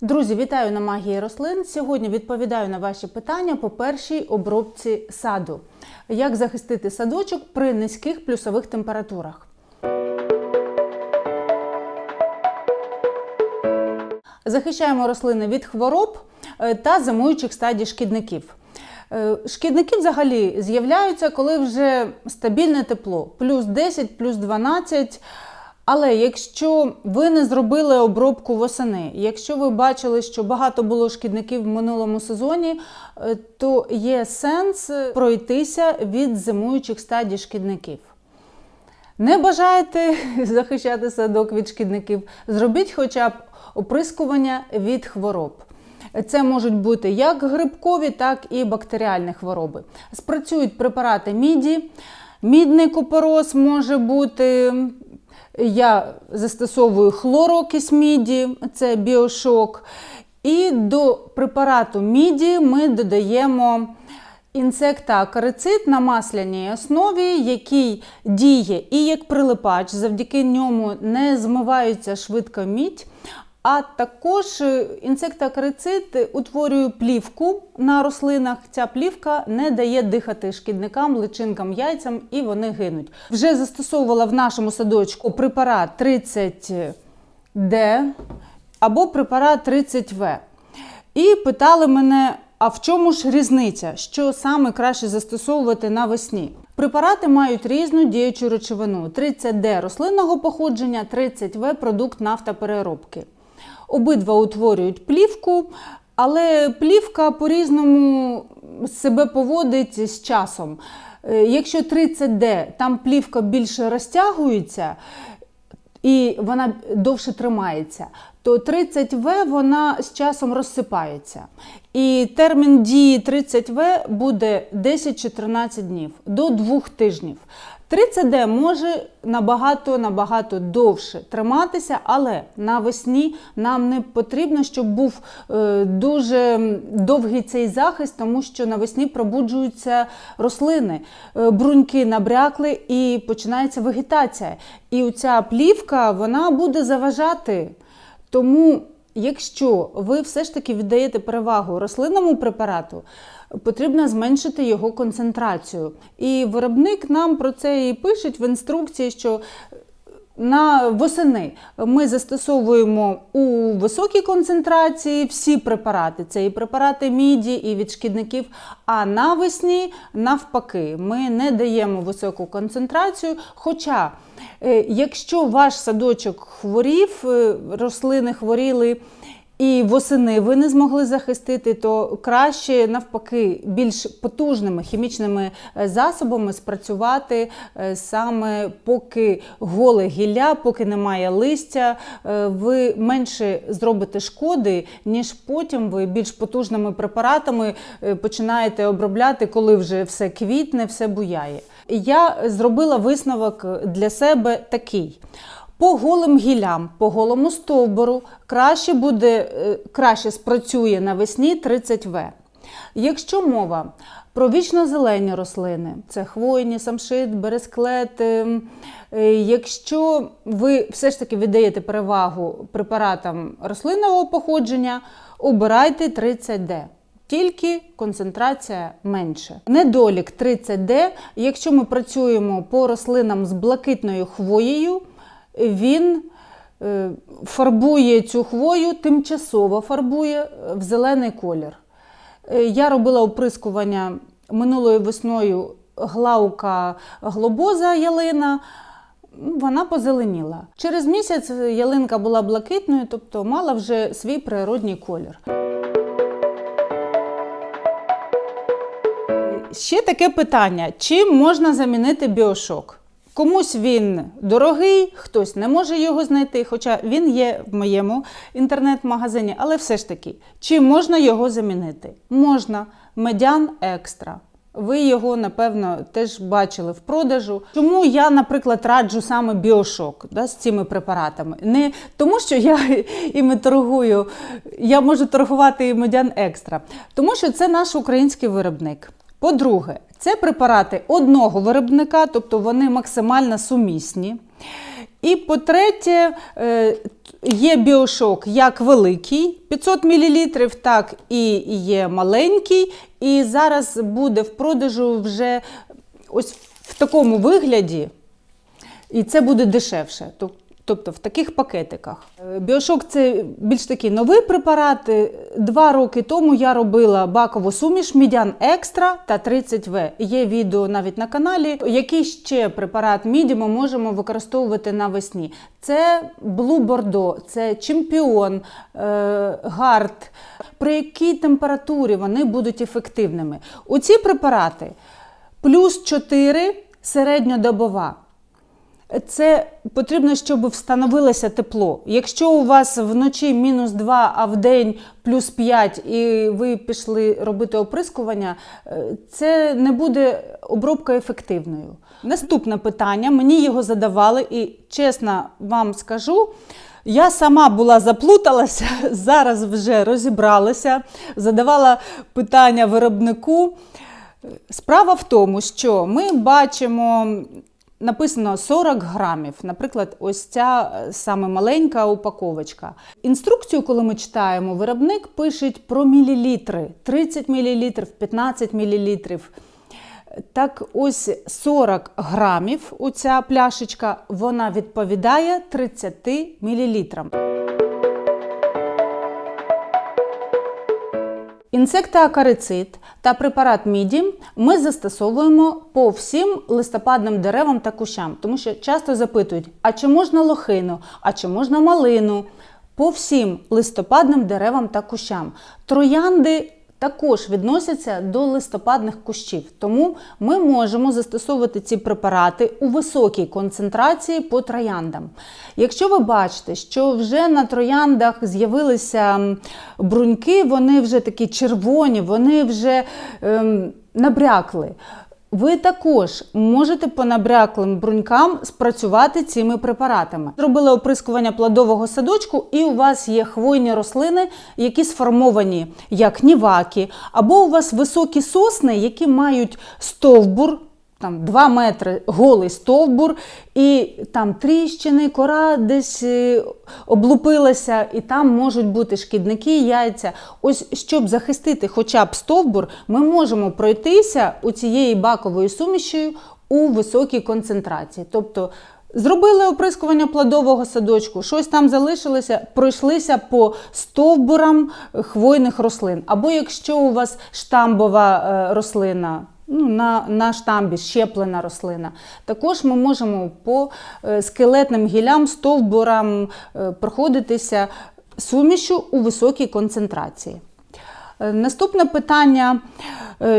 Друзі, вітаю на магії рослин. Сьогодні відповідаю на ваші питання по першій обробці саду. Як захистити садочок при низьких плюсових температурах? Захищаємо рослини від хвороб е, та зимуючих стадій шкідників. Е, Шкідники взагалі з'являються, коли вже стабільне тепло, плюс 10, плюс 12. Але якщо ви не зробили обробку восени, якщо ви бачили, що багато було шкідників в минулому сезоні, е, то є сенс пройтися від зимуючих стадій шкідників. Не бажаєте захищати садок від шкідників, зробіть хоча б оприскування від хвороб. Це можуть бути як грибкові, так і бактеріальні хвороби. Спрацюють препарати міді, мідний купорос може бути. Я застосовую хлорокись міді, це біошок. І до препарату міді ми додаємо інсектоакарицид на масляній основі, який діє і як прилипач, завдяки ньому не змивається швидко мідь. А також е, інсектоакарицид утворює плівку на рослинах. Ця плівка не дає дихати шкідникам, личинкам, яйцям і вони гинуть. Вже застосовувала в нашому садочку препарат 30D або препарат 30В. І питали мене, а в чому ж різниця? Що саме краще застосовувати навесні? Препарати мають різну діючу речовину: 30D рослинного походження, 30В продукт нафтопереробки. Обидва утворюють плівку, але плівка по-різному себе поводить з часом. Е, Якщо 30D, там плівка більше розтягується і вона довше тримається, то 30В вона з часом розсипається. І термін дії 30В буде 10-14 днів до 2 тижнів. 30D може набагато набагато довше триматися, але навесні нам не потрібно, щоб був е, дуже довгий цей захист, тому що навесні пробуджуються рослини, е, бруньки набрякли і починається вегетація. І ця плівка вона буде заважати. Тому, якщо ви все ж таки віддаєте перевагу рослинному препарату, потрібно зменшити його концентрацію. І виробник нам про це і пишуть в інструкції, що на восени ми застосовуємо у високій концентрації всі препарати. Це і препарати міді, і від шкідників. А навесні, навпаки, ми не даємо високу концентрацію. Хоча, е, якщо ваш садочок хворів, е, рослини хворіли. І восени ви не змогли захистити, то краще навпаки більш потужними хімічними е, засобами спрацювати е, саме поки голе гілля, поки немає листя, е, ви менше зробите шкоди, ніж потім ви більш потужними препаратами починаєте обробляти, коли вже все квітне, все буяє. Я зробила висновок для себе такий. По голим гіллям, по голому стовбуру краще буде, е, краще спрацює навесні 30В. Якщо мова про вічно-зелені рослини, це хвойні, самшит, бересклет, е, якщо ви все ж таки віддаєте перевагу препаратам рослинного походження, обирайте 30D. Тільки концентрація менше. Недолік 30D, якщо ми працюємо по рослинам з блакитною хвоєю, він е, фарбує цю хвою, тимчасово фарбує в зелений колір. Е, Я робила оприскування минулою весною глаука глобоза ялина. Вона позеленіла. Через місяць ялинка була блакитною, тобто мала вже свій природній колір. Ще таке питання: чим можна замінити біошок? Комусь він дорогий, хтось не може його знайти, хоча він є в моєму інтернет-магазині, але все ж таки, чи можна його замінити? Можна. Медян екстра. Ви його, напевно, теж бачили в продажу. Чому я, наприклад, раджу саме біошок да, з цими препаратами? Не тому, що я іми торгую, я можу торгувати і медян екстра, тому що це наш український виробник. По-друге, це препарати одного виробника, тобто вони максимально сумісні. І по-третє, е, є біошок як великий 500 мл, так і є маленький. І зараз буде в продажу вже ось в такому вигляді, і це буде дешевше. Тоб- Тобто в таких пакетиках. Е, Біошок це більш такий новий препарат. Два роки тому я робила бакову суміш Мідян Екстра та 30В. Є відео навіть на каналі. Який ще препарат міді ми можемо використовувати навесні? Це Blue Bordeaux, це Чемпіон, е, Гард. При якій температурі вони будуть ефективними? Оці препарати плюс 4 середньодобова. Це потрібно, щоб встановилося тепло. Якщо у вас вночі мінус 2, а в день плюс 5, і ви пішли робити оприскування, е, це не буде обробка ефективною. Наступне питання, мені його задавали, і чесно вам скажу. Я сама була заплуталася, зараз вже розібралася, задавала питання виробнику. Справа в тому, що ми бачимо написано 40 грамів. Наприклад, ось ця е, саме маленька упаковочка. Інструкцію, коли ми читаємо, виробник пише про мілілітри: 30 мл, 15 мл. Так, ось 40 грамів у ця пляшечка, вона відповідає 30 мілілітрам. Інсектоакарицид та препарат міді ми застосовуємо по всім листопадним деревам та кущам, тому що часто запитують: а чи можна лохину, а чи можна малину? По всім листопадним деревам та кущам. Троянди також відносяться до листопадних кущів, тому ми можемо застосовувати ці препарати у високій концентрації по трояндам. Якщо ви бачите, що вже на трояндах з'явилися бруньки, вони вже такі червоні, вони вже ем, набрякли. Ви також можете по набряклим брунькам спрацювати цими препаратами. Зробили оприскування плодового садочку, і у вас є хвойні рослини, які сформовані як ніваки, або у вас високі сосни, які мають стовбур. Там 2 метри голий стовбур, і там тріщини, кора десь е, облупилася, і там можуть бути шкідники, яйця. Ось щоб захистити хоча б стовбур, ми можемо пройтися у цієї баковою сумішю у високій концентрації. Тобто Зробили оприскування плодового садочку, щось там залишилося, пройшлися по стовбурам хвойних рослин. Або якщо у вас штамбова е, рослина, ну, на, на штамбі щеплена рослина, також ми можемо по е, скелетним гілям, стовбурам е, проходитися сумішю у високій концентрації. Е, Наступне питання.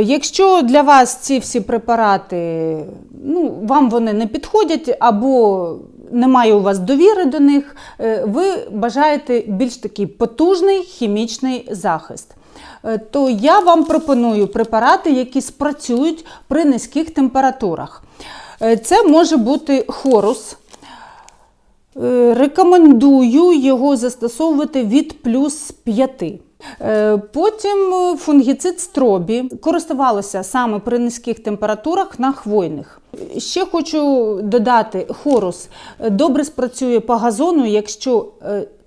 Якщо для вас ці всі препарати, ну, вам вони не підходять, або немає у вас довіри до них, ви бажаєте більш такий потужний хімічний захист. Е, То я вам пропоную препарати, які спрацюють при низьких температурах. Е, Це може бути хорус. Е, Рекомендую його застосовувати від плюс 5. Е, Потім фунгіцид стробі користувалося саме при низьких температурах на хвойних. Ще хочу додати, хорус добре спрацює по газону, якщо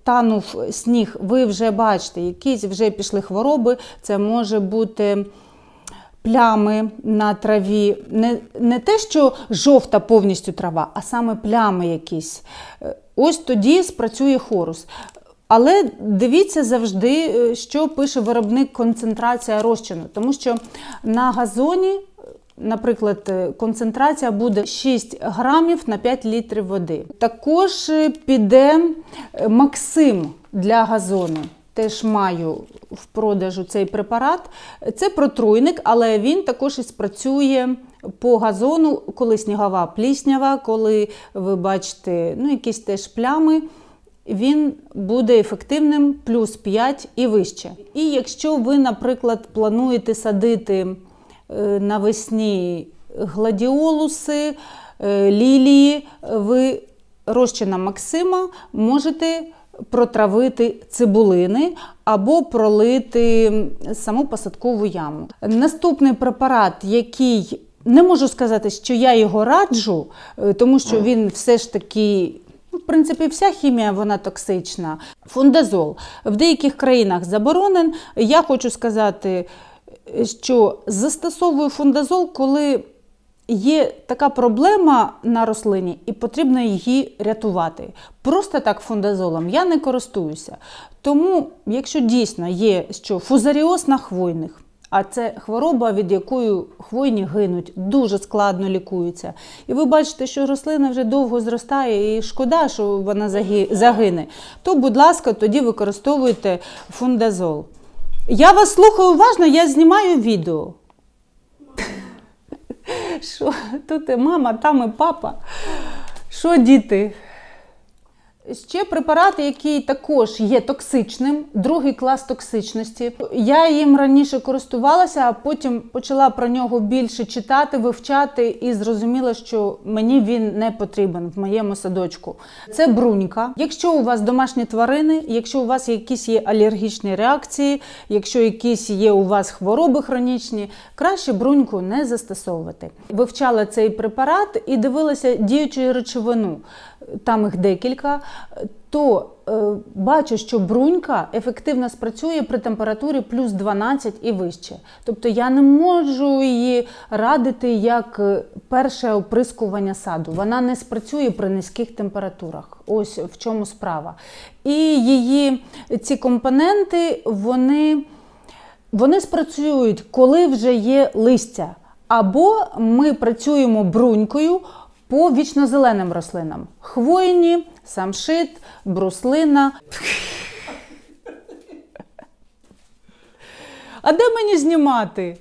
танув сніг, ви вже бачите, якісь вже пішли хвороби, це може бути плями на траві. Не, не те, що жовта повністю трава, а саме плями якісь. Е, Ось тоді спрацює хорус. Але дивіться завжди, е, що пише виробник концентрація розчину, тому що на газоні, наприклад, е, концентрація буде 6 грамів на 5 літрів води. Також е, піде е, Максим для газону. Теж маю в продажу цей препарат. Це протруйник, але він також і спрацює по газону, коли снігова пліснява, коли ви бачите ну, якісь теж плями. Він буде ефективним плюс 5 і вище. І якщо ви, наприклад, плануєте садити навесні гладіолуси, е, лілії, ви розчином Максима можете протравити цибулини або пролити саму посадкову яму. Наступний препарат, який не можу сказати, що я його раджу, е, тому що він все ж таки. ну, В принципі, вся хімія вона токсична. Фундазол в деяких країнах заборонен. Я хочу сказати, що застосовую фундазол, коли є така проблема на рослині і потрібно її рятувати. Просто так фундазолом я не користуюся. Тому, якщо дійсно є що фузаріоз на хвойних, а це хвороба, від якої хвойні гинуть, дуже складно лікуються. І ви бачите, що рослина вже довго зростає, і шкода, що вона загине. То, будь ласка, тоді використовуйте фундазол. Я вас слухаю уважно, я знімаю відео. Що тут і мама, там і папа. Що діти? Ще препарат, який також є токсичним, другий клас токсичності. Я їм раніше користувалася, а потім почала про нього більше читати, вивчати і зрозуміла, що мені він не потрібен в моєму садочку. Це брунька. Якщо у вас домашні тварини, якщо у вас якісь є алергічні реакції, якщо якісь є у вас хвороби хронічні, краще бруньку не застосовувати. Вивчала цей препарат і дивилася діючу речовину. Там їх декілька. То е, бачу, що брунька ефективно спрацює при температурі плюс 12 і вище. Тобто я не можу її радити як е, перше оприскування саду. Вона не спрацює при низьких температурах. Ось в чому справа. І її ці компоненти, вони, вони спрацюють, коли вже є листя. Або ми працюємо брунькою по вічнозеленим рослинам: хвойні, самшит, бруслина. А де мені знімати?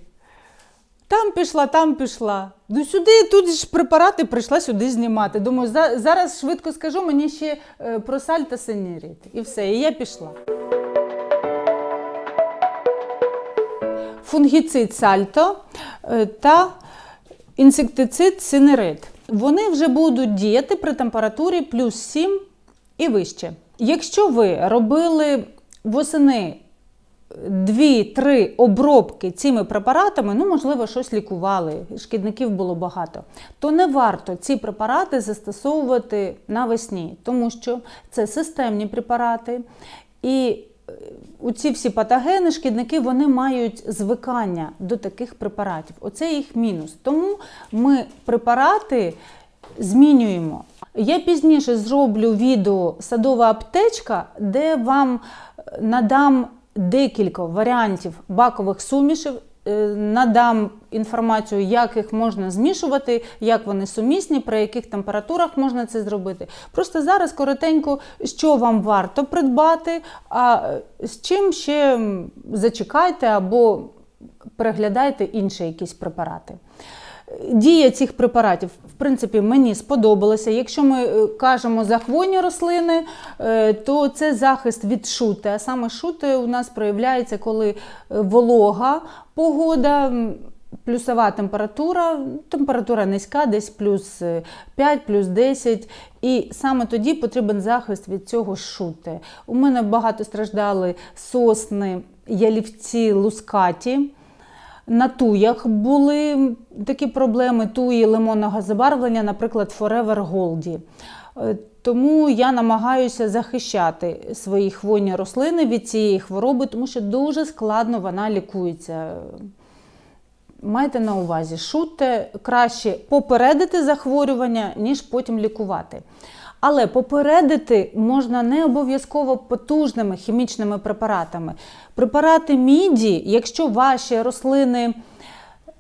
Там пішла, там пішла. Ну сюди, тут ж препарати прийшла сюди знімати. Думаю, за- зараз швидко скажу мені ще е, про сальта синірит. І все, і я пішла. Фунгіцид сальто е, та інсектицид синерит. Вони вже будуть діяти при температурі плюс 7 і вище. Якщо ви робили восени 2-3 обробки цими препаратами, ну, можливо, щось лікували, шкідників було багато, то не варто ці препарати застосовувати навесні, тому що це системні препарати. І у ці всі патогени, шкідники, вони мають звикання до таких препаратів. Оце їх мінус. Тому ми препарати змінюємо. Я пізніше зроблю відео садова аптечка, де вам надам декілька варіантів бакових сумішів. Е, Надам інформацію, як їх можна змішувати, як вони сумісні, при яких температурах можна це зробити. Просто зараз коротенько, що вам варто придбати, а е, з чим ще зачекайте або переглядайте інші якісь препарати. Дія цих препаратів, принципі, мені сподобалася. Якщо ми е, кажемо за хвойні рослини, е, то це захист від шути. А саме шути у нас проявляється, коли е, волога погода, плюсова температура, температура низька, десь плюс е, 5, плюс 10. І саме тоді потрібен захист від цього шути. У мене багато страждали сосни, ялівці, лускаті. На туях були такі проблеми туї лимонного забарвлення, наприклад, Forever Goldie. Е, Тому я намагаюся захищати свої хвойні рослини від цієї хвороби, тому що дуже складно вона лікується. Майте на увазі, шутте краще попередити захворювання, ніж потім лікувати. Але попередити можна не обов'язково потужними хімічними препаратами. Препарати міді, якщо ваші рослини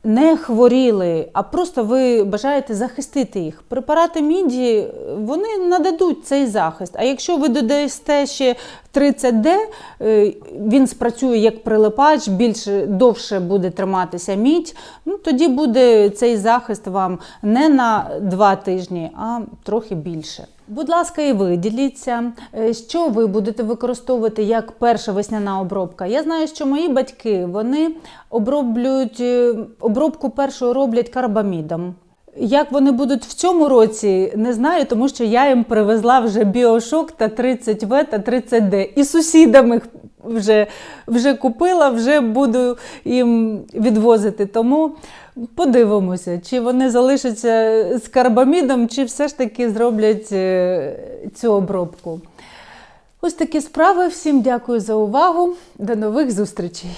не хворіли, а просто ви бажаєте захистити їх. Препарати міді вони нададуть цей захист. А якщо ви додаєте ще 30D, е, він спрацює як прилипач, більше довше буде триматися мідь. Ну тоді буде цей захист вам не на 2 тижні, а трохи більше. Будь ласка, і ви діліться, е, що ви будете використовувати як перша весняна обробка. Я знаю, що мої батьки вони оброблюють е, обробку першу роблять карбамідом. Як вони будуть в цьому році, не знаю, тому що я їм привезла вже біошок та 30В та 30Д. І сусідам їх вже, вже купила, вже буду їм відвозити. Тому подивимося, чи вони залишаться з карбамідом, чи все ж таки зроблять е, цю обробку. Ось такі справи. Всім дякую за увагу. До нових зустрічей!